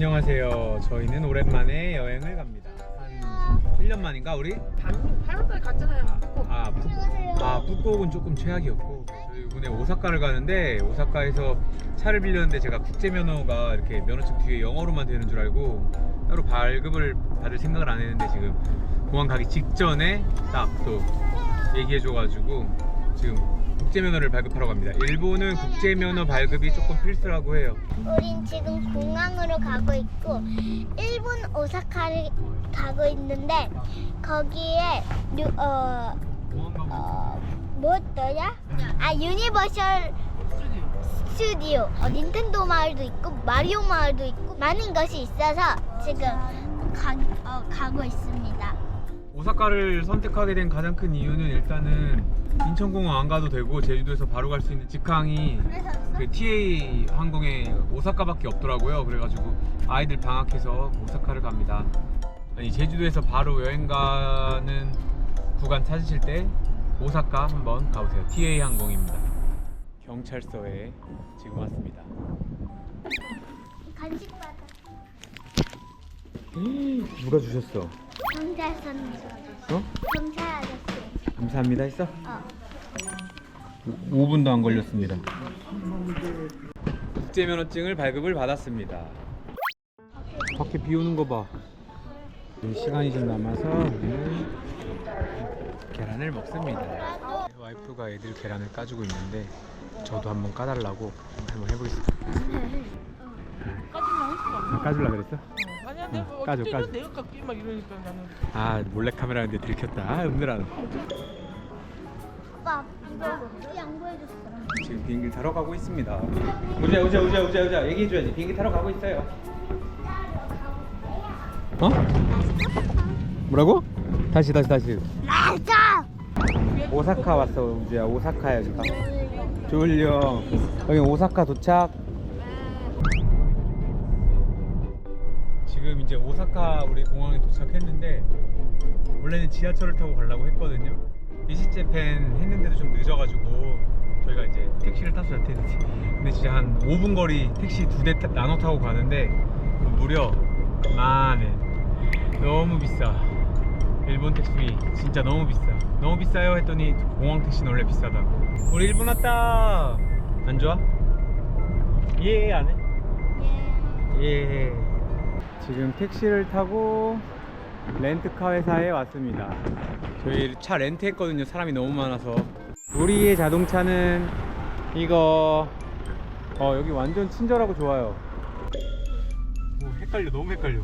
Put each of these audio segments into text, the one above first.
안녕하세요. 저희는 오랜만에 여행을 갑니다. 한 1년 만인가 우리? 반 8월까지 갔잖아요. 꼭. 아, 푸- 아 푸꾸옥은 조금 최악이었고 저희 이번에 오사카를 가는데 오사카에서 차를 빌렸는데 제가 국제 면허가 이렇게 면허증 뒤에 영어로만 되는 줄 알고 따로 발급을 받을 생각을 안 했는데 지금 공항 가기 직전에 딱 또 얘기해줘가지고 지금 국제 면허를 발급하러 갑니다. 일본은 국제 면허 발급이 조금 필수라고 해요. 우린 지금 공항으로 가고 있고 일본 오사카를 가고 있는데 거기에 유, 어, 어 뭐였더냐? 아 유니버셜 스튜디오 어, 닌텐도 마을도 있고 마리오 마을도 있고 많은 것이 있어서 지금 가, 어, 가고 있습니다. 오사카를 선택하게 된 가장 큰 이유는 일단은 인천공항 안 가도 되고 제주도에서 바로 갈 수 있는 직항이 그 TA 항공에 오사카밖에 없더라고요. 그래가지고 아이들 방학해서 오사카를 갑니다. 아니 제주도에서 바로 여행 가는 구간 찾으실 때 오사카 한번 가보세요. TA 항공입니다. 경찰서에 지금 왔습니다. 간식 받아. 누가 주셨어? 경찰서님. 어? 경찰 아저씨. 감사합니다 했어? 어. 5분도 안 걸렸습니다. 국제 면허증을 발급을 받았습니다. 밖에 비 오는 거 봐. 시간이 좀 남아서 계란을 먹습니다. 와이프가 애들 계란을 까주고 있는데 저도 한번 까달라고 한번 해보겠습니다. 했어. 아, 까줄라 그랬어? 아니야, 내가 뭐 까줘, 어쨌든 까줘. 내가 깎기 막 이러니까 나는. 아 몰래 카메라인데 들켰다. 아, 은들아. 오빠 이거 양보해줬어. 지금 비행기 타러 가고 있습니다. 우자 우자 우자 우자 우자 얘기해 줘야지. 비행기 타러 가고 있어요. 어? 뭐라고? 다시 다시 다시. 맞아. 오사카 왔어 우주야. 오사카야 지금. 졸려. 여기 오사카 도착. 지금 이제 오사카 우리 공항에 도착했는데 원래는 지하철을 타고 가려고 했거든요. 이시재팬 했는데도 좀 늦어가지고 저희가 이제 택시를 탔어요. 택시. 근데 진짜 한 5분 거리 택시 두 대 나눠 타고 가는데 무려 만엔 너무 비싸. 일본 택시 진짜 너무 비싸. 너무 비싸요 했더니 공항 택시는 원래 비싸다. 우리 일본 왔다. 안 좋아? 예, 안 해? 예. 지금 택시를 타고 렌트카 회사에 왔습니다. 저희 차 렌트했거든요. 사람이 너무 많아서. 우리의 자동차는 이거. 어 여기 완전 친절하고 좋아요. 오, 헷갈려. 너무 헷갈려.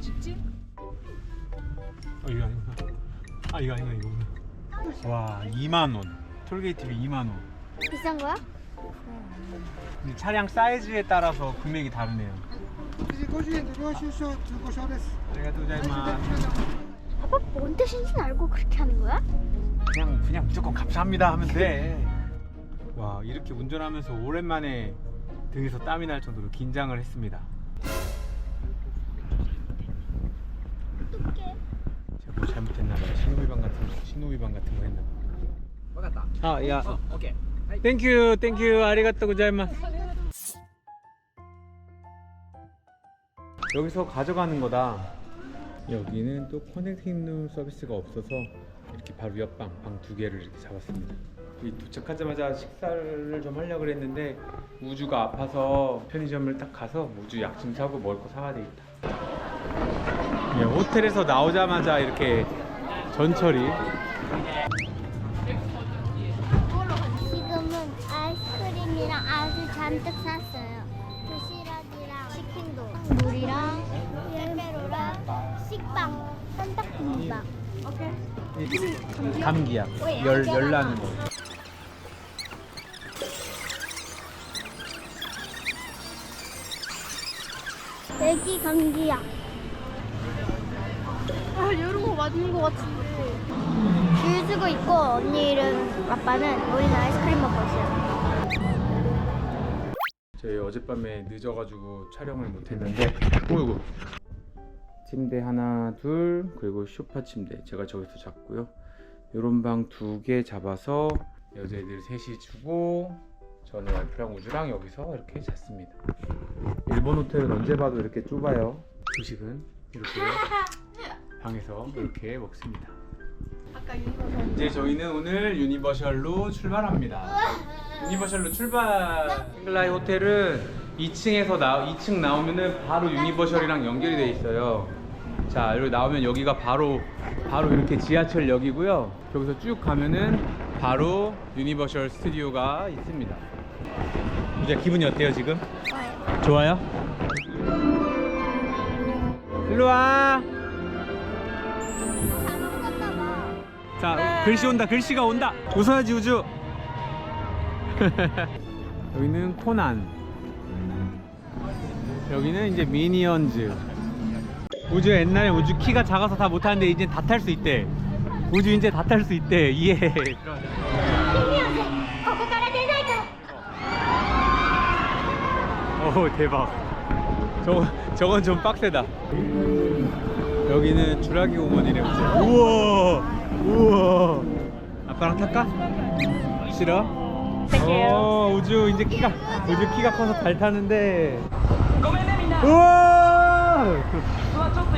직진? 어 이거 아니구나. 아 이거 아니구나 이거구나. 와 2만 원. 톨게이트비 2만 원. 비싼 거야? 근데 차량 사이즈에 따라서 금액이 다르네요. 50円で領収書中古証です。 아리가또 고자이마스. 아빠 뭔 뜻인지 알고 그렇게 하는 거야? 그냥 그냥 무조건 감사합니다 하면 돼. 와 이렇게 운전하면서 오랜만에 등에서 땀이 날 정도로 긴장을 했습니다. 어떡해. 제가 뭐 잘못했나 봐요. 신호위반 같은 거, 신호위반 같은 거 했나 봐. わかった。 아 야. あ、オッケー。はい。 땡큐 땡큐 아리가또 고자이마스. 여기서 가져가는 거다. 여기는 또 커넥팅 룸 서비스가 없어서 이렇게 바로 옆방 방 두 개를 이렇게 잡았습니다. 도착하자마자 식사를 좀 하려고 그랬는데 우주가 아파서 편의점을 딱 가서 우주 약 좀 사고 먹을 거 사와야 되겠다. 예, 호텔에서 나오자마자 이렇게 전철이 지금은 아이스크림이랑 아주 잔뜩 샀어 산딱kum밥. 감기약 열 열 나는 거. 애기 감기약. 아, 이런 거 맞는 거 같은데. 줄 서고 있고 언니랑 아빠는 우리는 아이스크림 먹고 있어요. 저희 어젯밤에 늦어가지고 촬영을 못했는데 어이구 침대 하나 둘 그리고 쇼파 침대 제가 저기서 잤고요 요런 방 두 개 잡아서 여자애들 셋이 주고 저는 와이프랑 우주랑 여기서 이렇게 잤습니다. 일본 호텔은 언제 봐도 이렇게 좁아요. 조식은 이렇게 방에서 이렇게 먹습니다. 이제 저희는 오늘 유니버셜로 출발합니다. 유니버셜로 출발. 싱글라이 호텔은 2층에서 나 2층 나오면은 바로 유니버셜이랑 연결이 돼 있어요. 자, 여기 나오면 여기가 바로 바로 이렇게 지하철역이고요. 여기서 쭉 가면은 바로 유니버셜 스튜디오가 있습니다. 이제 기분이 어때요 지금? 좋아요? 일로 와. 자, 글씨 온다. 글씨가 온다. 웃어야지 우주. 여기는 코난. 여기는 이제 미니언즈. 우주 옛날에 우주 키가 작아서 다 못하는데 이제 다 탈 수 있대. 우주 이제 다 탈 수 있대. 예. ここから出ないと 오 대박. 저거 저건 좀 빡세다. 여기는 주라기 공원이래 우주. 우와 우와. 아빠랑 탈까? 싫어? 어 우주 이제 키가 우주 키가 커서 잘 타는데. 우와. はちょ っと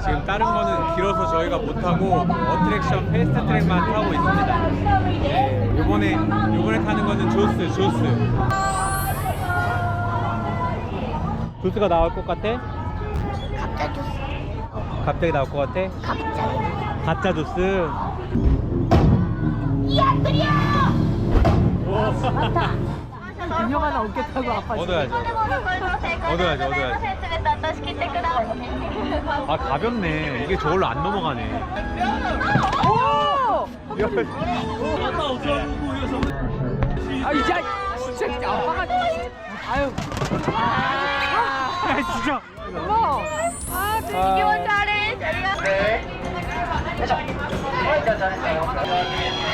지금 다른 거는 길어서 저희가 못 타고 어트랙션 패스트 트랙만 타고 있습니다. 네, 요번에 요번에 타는 거는 조스 조스. 조스가 나올 것 같아? 갑자기 갑자기 나올 것 같아? 갑자기 가짜 조스. 이야 그려. 얻어야지, 얻어야지. 아 가볍네. 이게 저걸로 안 넘어가네. 아 이제 진짜 아빠가 아유 야 진짜. 어머 아 되게 먼저 잘해 오, 오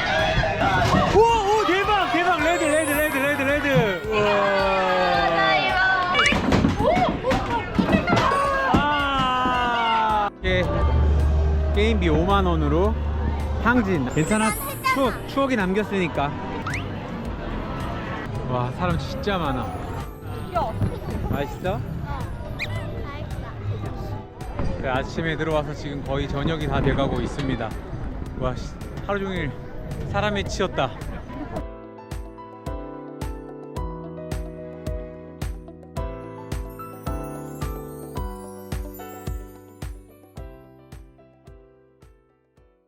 게임비 5만 원으로 향진. 괜찮아. 추억 추억이 남겼으니까. 와 사람 진짜 많아. 맛있어? 그 아침에 들어와서 지금 거의 저녁이 다 돼가고 있습니다. 와 씨, 하루 종일 사람에 치였다.